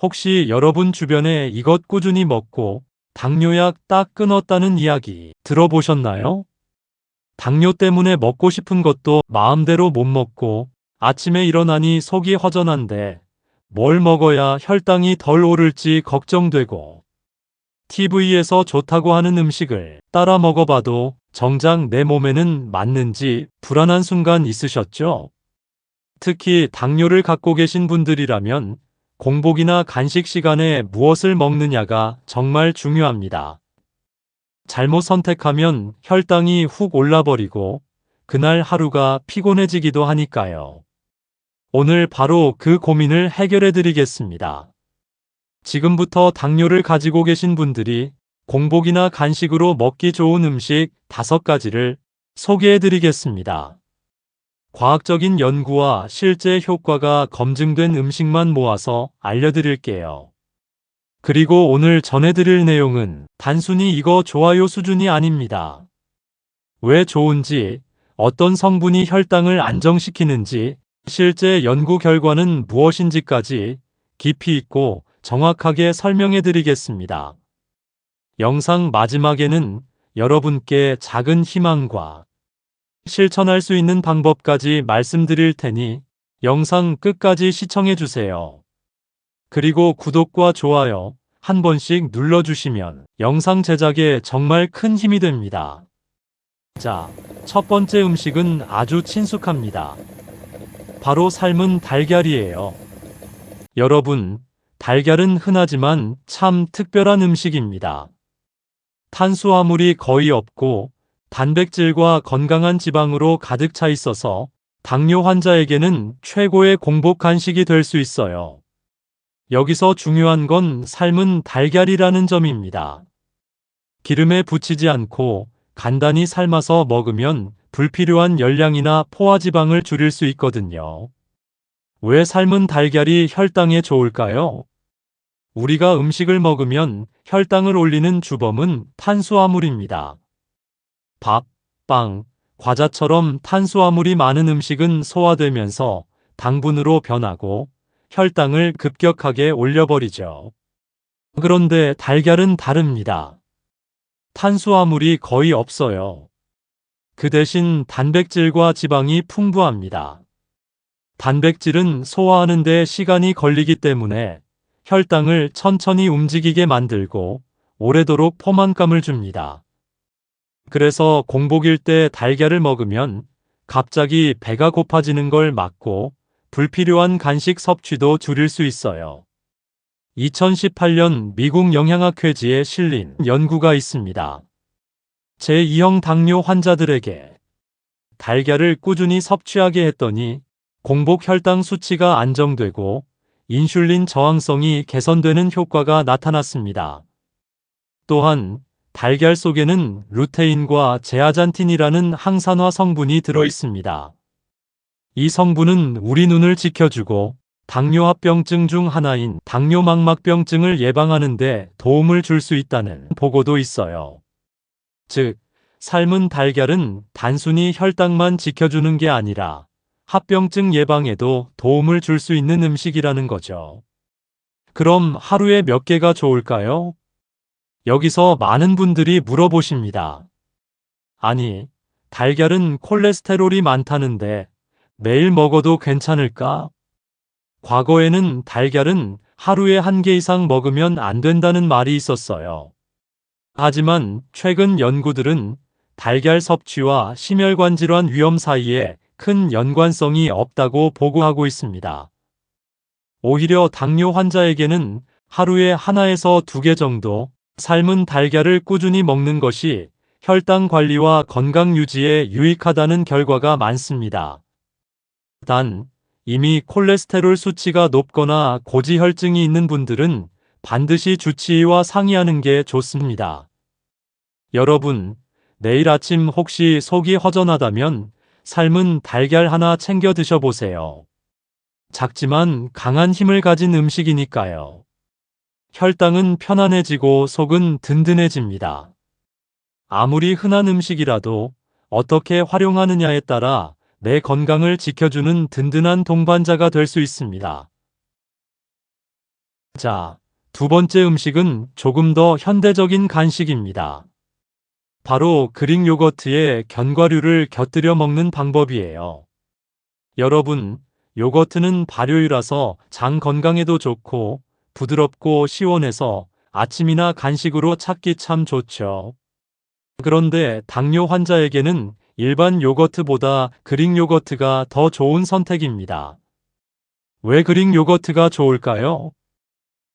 혹시 여러분 주변에 이것 꾸준히 먹고 당뇨약 딱 끊었다는 이야기 들어보셨나요? 당뇨 때문에 먹고 싶은 것도 마음대로 못 먹고 아침에 일어나니 속이 허전한데 뭘 먹어야 혈당이 덜 오를지 걱정되고 TV에서 좋다고 하는 음식을 따라 먹어봐도 정작 내 몸에는 맞는지 불안한 순간 있으셨죠? 특히 당뇨를 갖고 계신 분들이라면 공복이나 간식 시간에 무엇을 먹느냐가 정말 중요합니다. 잘못 선택하면 혈당이 훅 올라버리고 그날 하루가 피곤해지기도 하니까요. 오늘 바로 그 고민을 해결해 드리겠습니다. 지금부터 당뇨를 가지고 계신 분들이 공복이나 간식으로 먹기 좋은 음식 다섯 가지를 소개해 드리겠습니다. 과학적인 연구와 실제 효과가 검증된 음식만 모아서 알려드릴게요. 그리고 오늘 전해드릴 내용은 단순히 이거 좋아요 수준이 아닙니다. 왜 좋은지, 어떤 성분이 혈당을 안정시키는지, 실제 연구 결과는 무엇인지까지 깊이 있고 정확하게 설명해 드리겠습니다. 영상 마지막에는 여러분께 작은 희망과 실천할 수 있는 방법까지 말씀드릴 테니 영상 끝까지 시청해 주세요. 그리고 구독과 좋아요 한 번씩 눌러주시면 영상 제작에 정말 큰 힘이 됩니다. 자, 첫 번째 음식은 아주 친숙합니다. 바로 삶은 달걀이에요. 여러분, 달걀은 흔하지만 참 특별한 음식입니다. 탄수화물이 거의 없고 단백질과 건강한 지방으로 가득 차 있어서 당뇨 환자에게는 최고의 공복 간식이 될 수 있어요. 여기서 중요한 건 삶은 달걀이라는 점입니다. 기름에 부치지 않고 간단히 삶아서 먹으면 불필요한 열량이나 포화지방을 줄일 수 있거든요. 왜 삶은 달걀이 혈당에 좋을까요? 우리가 음식을 먹으면 혈당을 올리는 주범은 탄수화물입니다. 밥, 빵, 과자처럼 탄수화물이 많은 음식은 소화되면서 당분으로 변하고 혈당을 급격하게 올려버리죠. 그런데 달걀은 다릅니다. 탄수화물이 거의 없어요. 그 대신 단백질과 지방이 풍부합니다. 단백질은 소화하는 데 시간이 걸리기 때문에 혈당을 천천히 움직이게 만들고 오래도록 포만감을 줍니다. 그래서 공복일 때 달걀을 먹으면 갑자기 배가 고파지는 걸 막고 불필요한 간식 섭취도 줄일 수 있어요. 2018년 미국 영양학회지에 실린 연구가 있습니다. 제2형 당뇨 환자들에게 달걀을 꾸준히 섭취하게 했더니 공복 혈당 수치가 안정되고 인슐린 저항성이 개선되는 효과가 나타났습니다. 또한 달걀 속에는 루테인과 제아잔틴이라는 항산화 성분이 들어 있습니다. 이 성분은 우리 눈을 지켜주고 당뇨합병증 중 하나인 당뇨망막병증을 예방하는 데 도움을 줄 수 있다는 보고도 있어요. 즉, 삶은 달걀은 단순히 혈당만 지켜주는 게 아니라 합병증 예방에도 도움을 줄 수 있는 음식이라는 거죠. 그럼 하루에 몇 개가 좋을까요? 여기서 많은 분들이 물어보십니다. 아니, 달걀은 콜레스테롤이 많다는데 매일 먹어도 괜찮을까? 과거에는 달걀은 하루에 한 개 이상 먹으면 안 된다는 말이 있었어요. 하지만 최근 연구들은 달걀 섭취와 심혈관 질환 위험 사이에 큰 연관성이 없다고 보고하고 있습니다. 오히려 당뇨 환자에게는 하루에 하나에서 두 개 정도 삶은 달걀을 꾸준히 먹는 것이 혈당 관리와 건강 유지에 유익하다는 결과가 많습니다. 단, 이미 콜레스테롤 수치가 높거나 고지혈증이 있는 분들은 반드시 주치의와 상의하는 게 좋습니다. 여러분, 내일 아침 혹시 속이 허전하다면 삶은 달걀 하나 챙겨 드셔보세요. 작지만 강한 힘을 가진 음식이니까요. 혈당은 편안해지고 속은 든든해집니다. 아무리 흔한 음식이라도 어떻게 활용하느냐에 따라 내 건강을 지켜주는 든든한 동반자가 될 수 있습니다. 자, 두 번째 음식은 조금 더 현대적인 간식입니다. 바로 그릭 요거트에 견과류를 곁들여 먹는 방법이에요. 여러분, 요거트는 발효유라서 장 건강에도 좋고 부드럽고 시원해서 아침이나 간식으로 찾기 참 좋죠. 그런데 당뇨 환자에게는 일반 요거트보다 그릭 요거트가 더 좋은 선택입니다. 왜 그릭 요거트가 좋을까요?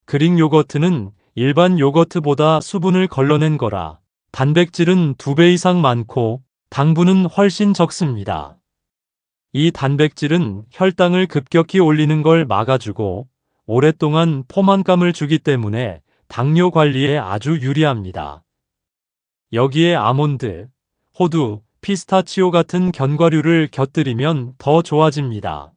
그릭 요거트는 일반 요거트보다 수분을 걸러낸 거라 단백질은 2배 이상 많고 당분은 훨씬 적습니다. 이 단백질은 혈당을 급격히 올리는 걸 막아주고 오랫동안 포만감을 주기 때문에 당뇨 관리에 아주 유리합니다. 여기에 아몬드, 호두, 피스타치오 같은 견과류를 곁들이면 더 좋아집니다.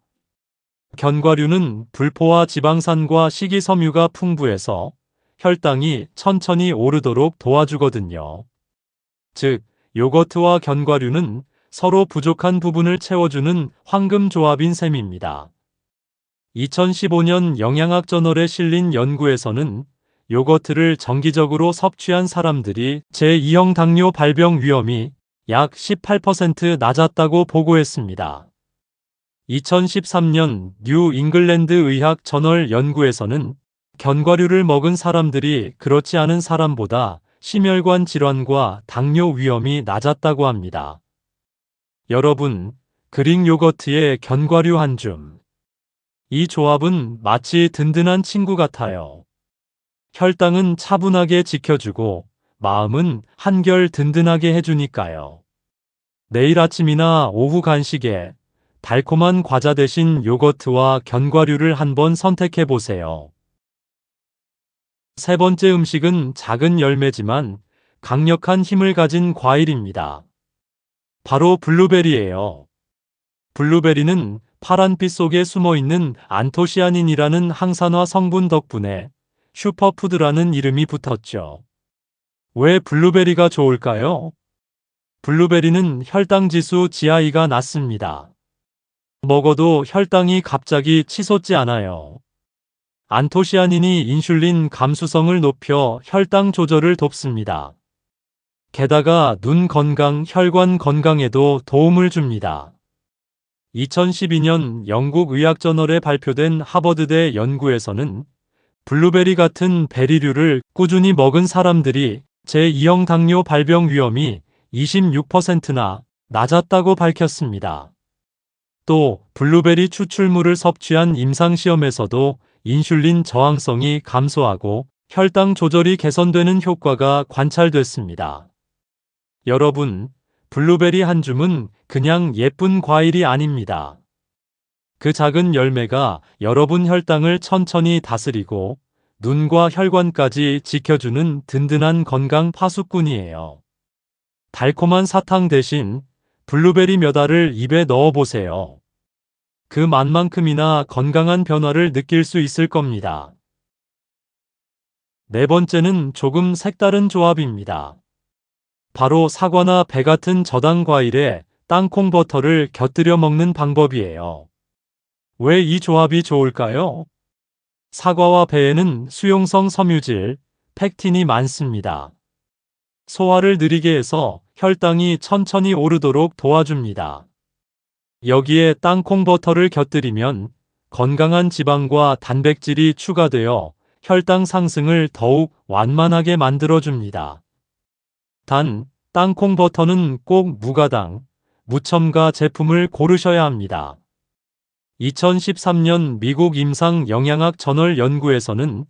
견과류는 불포화 지방산과 식이섬유가 풍부해서 혈당이 천천히 오르도록 도와주거든요. 즉, 요거트와 견과류는 서로 부족한 부분을 채워주는 황금 조합인 셈입니다. 2015년 영양학 저널에 실린 연구에서는 요거트를 정기적으로 섭취한 사람들이 제2형 당뇨 발병 위험이 약 18% 낮았다고 보고했습니다. 2013년 뉴 잉글랜드 의학 저널 연구에서는 견과류를 먹은 사람들이 그렇지 않은 사람보다 심혈관 질환과 당뇨 위험이 낮았다고 합니다. 여러분, 그릭 요거트에 견과류 한 줌. 이 조합은 마치 든든한 친구 같아요. 혈당은 차분하게 지켜주고 마음은 한결 든든하게 해주니까요. 내일 아침이나 오후 간식에 달콤한 과자 대신 요거트와 견과류를 한번 선택해 보세요. 세 번째 음식은 작은 열매지만 강력한 힘을 가진 과일입니다. 바로 블루베리예요. 블루베리는 파란빛 속에 숨어 있는 안토시아닌이라는 항산화 성분 덕분에 슈퍼푸드라는 이름이 붙었죠. 왜 블루베리가 좋을까요? 블루베리는 혈당 지수 GI가 낮습니다. 먹어도 혈당이 갑자기 치솟지 않아요. 안토시아닌이 인슐린 감수성을 높여 혈당 조절을 돕습니다. 게다가 눈 건강, 혈관 건강에도 도움을 줍니다. 2012년 영국 의학저널에 발표된 하버드대 연구에서는 블루베리 같은 베리류를 꾸준히 먹은 사람들이 제2형 당뇨 발병 위험이 26%나 낮았다고 밝혔습니다. 또 블루베리 추출물을 섭취한 임상시험에서도 인슐린 저항성이 감소하고 혈당 조절이 개선되는 효과가 관찰됐습니다. 여러분, 블루베리 한 줌은 그냥 예쁜 과일이 아닙니다. 그 작은 열매가 여러분 혈당을 천천히 다스리고 눈과 혈관까지 지켜주는 든든한 건강 파수꾼이에요. 달콤한 사탕 대신 블루베리 몇 알을 입에 넣어 보세요. 그 맛만큼이나 건강한 변화를 느낄 수 있을 겁니다. 네 번째는 조금 색다른 조합입니다. 바로 사과나 배 같은 저당 과일에 땅콩 버터를 곁들여 먹는 방법이에요. 왜 이 조합이 좋을까요? 사과와 배에는 수용성 섬유질, 팩틴이 많습니다. 소화를 느리게 해서 혈당이 천천히 오르도록 도와줍니다. 여기에 땅콩 버터를 곁들이면 건강한 지방과 단백질이 추가되어 혈당 상승을 더욱 완만하게 만들어줍니다. 단, 땅콩 버터는 꼭 무가당, 무첨가 제품을 고르셔야 합니다. 2013년 미국 임상 영양학 저널 연구에서는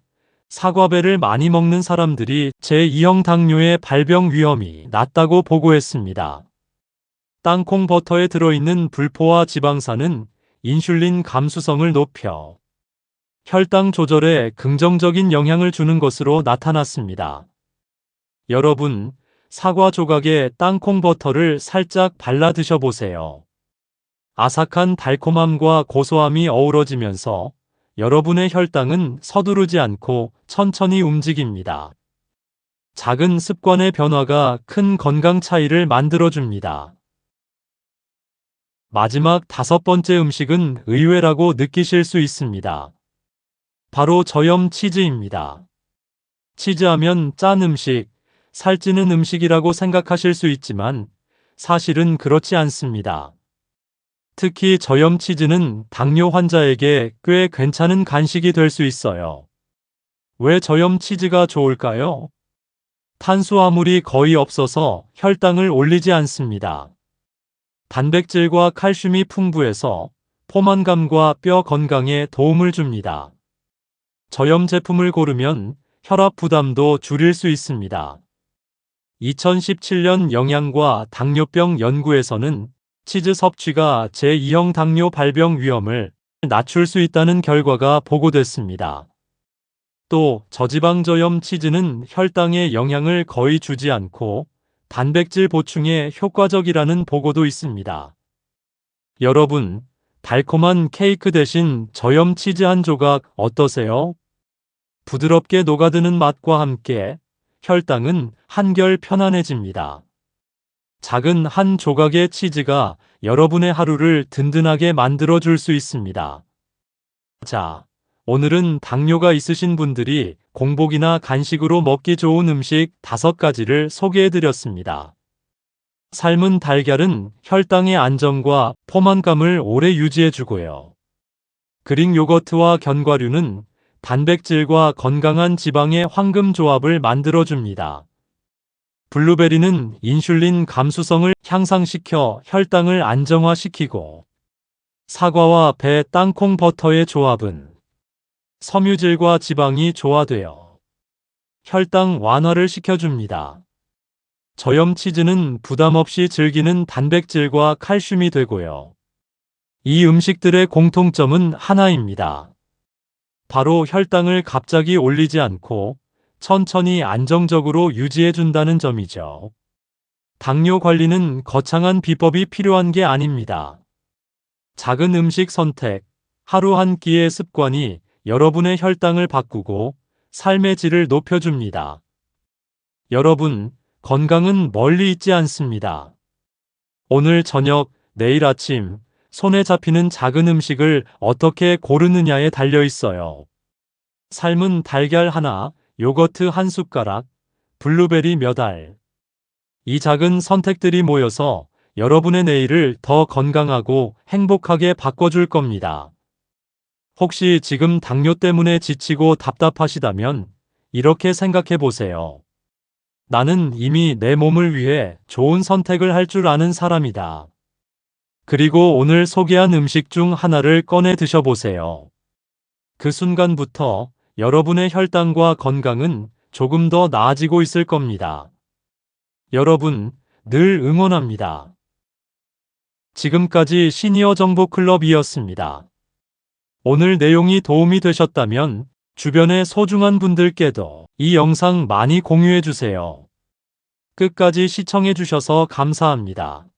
사과배를 많이 먹는 사람들이 제2형 당뇨의 발병 위험이 낮다고 보고했습니다. 땅콩 버터에 들어있는 불포화 지방산은 인슐린 감수성을 높여 혈당 조절에 긍정적인 영향을 주는 것으로 나타났습니다. 여러분, 사과 조각에 땅콩 버터를 살짝 발라 드셔보세요. 아삭한 달콤함과 고소함이 어우러지면서 여러분의 혈당은 서두르지 않고 천천히 움직입니다. 작은 습관의 변화가 큰 건강 차이를 만들어줍니다. 마지막 다섯 번째 음식은 의외라고 느끼실 수 있습니다. 바로 저염 치즈입니다. 치즈하면 짠 음식, 살찌는 음식이라고 생각하실 수 있지만 사실은 그렇지 않습니다. 특히 저염 치즈는 당뇨 환자에게 꽤 괜찮은 간식이 될 수 있어요. 왜 저염 치즈가 좋을까요? 탄수화물이 거의 없어서 혈당을 올리지 않습니다. 단백질과 칼슘이 풍부해서 포만감과 뼈 건강에 도움을 줍니다. 저염 제품을 고르면 혈압 부담도 줄일 수 있습니다. 2017년 영양과 당뇨병 연구에서는 치즈 섭취가 제2형 당뇨 발병 위험을 낮출 수 있다는 결과가 보고됐습니다. 또 저지방 저염 치즈는 혈당에 영향을 거의 주지 않고 단백질 보충에 효과적이라는 보고도 있습니다. 여러분, 달콤한 케이크 대신 저염 치즈 한 조각 어떠세요? 부드럽게 녹아드는 맛과 함께 혈당은 한결 편안해집니다. 작은 한 조각의 치즈가 여러분의 하루를 든든하게 만들어 줄 수 있습니다. 자, 오늘은 당뇨가 있으신 분들이 공복이나 간식으로 먹기 좋은 음식 다섯 가지를 소개해 드렸습니다. 삶은 달걀은 혈당의 안정과 포만감을 오래 유지해 주고요. 그릭 요거트와 견과류는 단백질과 건강한 지방의 황금 조합을 만들어 줍니다. 블루베리는 인슐린 감수성을 향상시켜 혈당을 안정화시키고 사과와 배 땅콩 버터의 조합은 섬유질과 지방이 조화되어 혈당 완화를 시켜줍니다. 저염 치즈는 부담 없이 즐기는 단백질과 칼슘이 되고요. 이 음식들의 공통점은 하나입니다. 바로 혈당을 갑자기 올리지 않고 천천히 안정적으로 유지해 준다는 점이죠. 당뇨 관리는 거창한 비법이 필요한 게 아닙니다. 작은 음식 선택, 하루 한 끼의 습관이 여러분의 혈당을 바꾸고 삶의 질을 높여줍니다. 여러분, 건강은 멀리 있지 않습니다. 오늘 저녁, 내일 아침, 손에 잡히는 작은 음식을 어떻게 고르느냐에 달려 있어요. 삶은 달걀 하나, 요거트 한 숟가락, 블루베리 몇 알. 이 작은 선택들이 모여서 여러분의 내일을 더 건강하고 행복하게 바꿔줄 겁니다. 혹시 지금 당뇨 때문에 지치고 답답하시다면 이렇게 생각해 보세요. 나는 이미 내 몸을 위해 좋은 선택을 할 줄 아는 사람이다. 그리고 오늘 소개한 음식 중 하나를 꺼내 드셔보세요. 그 순간부터 여러분의 혈당과 건강은 조금 더 나아지고 있을 겁니다. 여러분, 늘 응원합니다. 지금까지 시니어 정보 클럽이었습니다. 오늘 내용이 도움이 되셨다면 주변의 소중한 분들께도 이 영상 많이 공유해 주세요. 끝까지 시청해 주셔서 감사합니다.